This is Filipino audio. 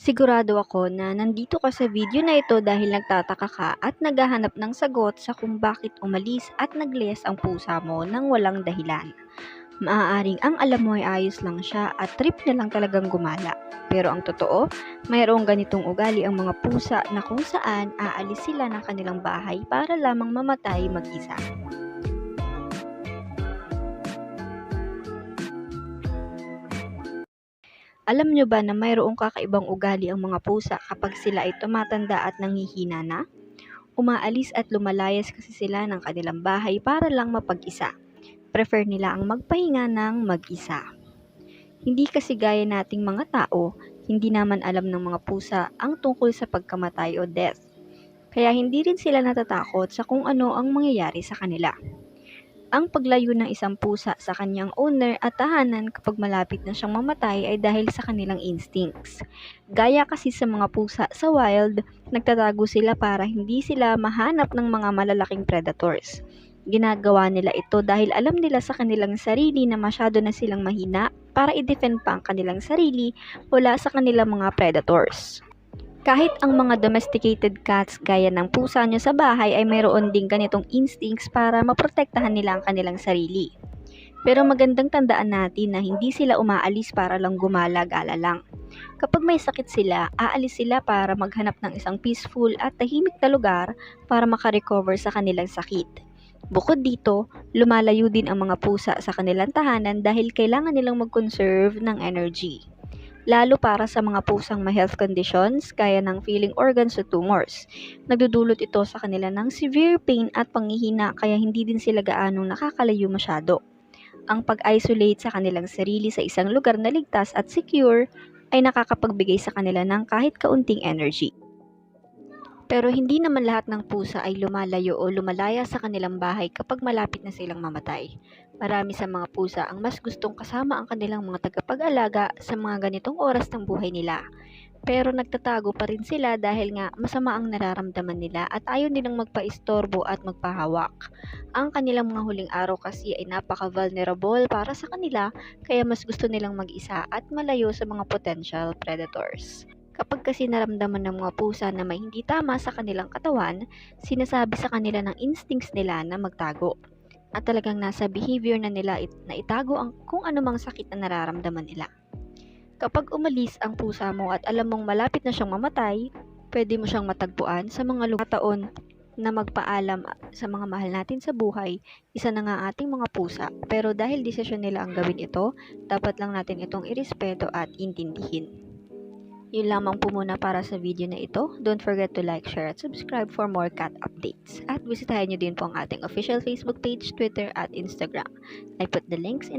Sigurado ako na nandito ka sa video na ito dahil nagtataka ka at naghahanap ng sagot sa kung bakit umalis at naglayas ang pusa mo nang walang dahilan. Maaaring ang alam mo ay ayos lang siya at trip na lang talagang gumala. Pero ang totoo, mayroong ganitong ugali ang mga pusa na kung saan aalis sila ng kanilang bahay para lamang mamatay mag-isa. Alam nyo ba na mayroong kakaibang ugali ang mga pusa kapag sila ay tumatanda at nanghihina na? Umaalis at lumalayas kasi sila ng kanilang bahay para lang mapag-isa. Prefer nila ang magpahinga ng mag-isa. Hindi kasi gaya nating mga tao, hindi naman alam ng mga pusa ang tungkol sa pagkamatay o death. Kaya hindi rin sila natatakot sa kung ano ang mangyayari sa kanila ang paglayo ng isang pusa sa kanyang owner at tahanan kapag malapit na siyang mamatay ay dahil sa kanilang instincts. Gaya kasi sa mga pusa sa wild, nagtatago sila para hindi sila mahanap ng mga malalaking predators. Ginagawa nila ito dahil alam nila sa kanilang sarili na masyado na silang mahina para i-defend pa ang kanilang sarili mula sa kanilang mga predators. Kahit ang mga domesticated cats gaya ng pusa nyo sa bahay ay mayroon ding ganitong instincts para maprotektahan nila ang kanilang sarili. Pero magandang tandaan natin na hindi sila umaalis para lang gumala-gala lang. Kapag may sakit sila, aalis sila para maghanap ng isang peaceful at tahimik na lugar para makarecover sa kanilang sakit. Bukod dito, lumalayo din ang mga pusa sa kanilang tahanan dahil kailangan nilang mag-conserve ng energy lalo para sa mga pusang may health conditions gaya ng feeling organs o tumors. Nagdudulot ito sa kanila ng severe pain at panghihina kaya hindi din sila gaanong nakakalayo masyado. Ang pag-isolate sa kanilang sarili sa isang lugar na ligtas at secure ay nakakapagbigay sa kanila ng kahit kaunting energy. Pero hindi naman lahat ng pusa ay lumalayo o lumalaya sa kanilang bahay kapag malapit na silang mamatay. Marami sa mga pusa ang mas gustong kasama ang kanilang mga tagapag-alaga sa mga ganitong oras ng buhay nila. Pero nagtatago pa rin sila dahil nga masama ang nararamdaman nila at ayaw nilang magpaistorbo at magpahawak. Ang kanilang mga huling araw kasi ay napaka-vulnerable para sa kanila kaya mas gusto nilang mag-isa at malayo sa mga potential predators. Kapag kasi naramdaman ng mga pusa na may hindi tama sa kanilang katawan, sinasabi sa kanila ng instincts nila na magtago. At talagang nasa behavior na nila it, na itago ang kung anumang sakit na nararamdaman nila. Kapag umalis ang pusa mo at alam mong malapit na siyang mamatay, pwede mo siyang matagpuan sa mga lugar na magpaalam sa mga mahal natin sa buhay, isa na nga ating mga pusa. Pero dahil desisyon nila ang gawin ito, dapat lang natin itong irespeto at intindihin. Yun lamang po muna para sa video na ito. Don't forget to like, share, at subscribe for more cat updates. At bisitahin nyo din po ang ating official Facebook page, Twitter, at Instagram. I put the links in the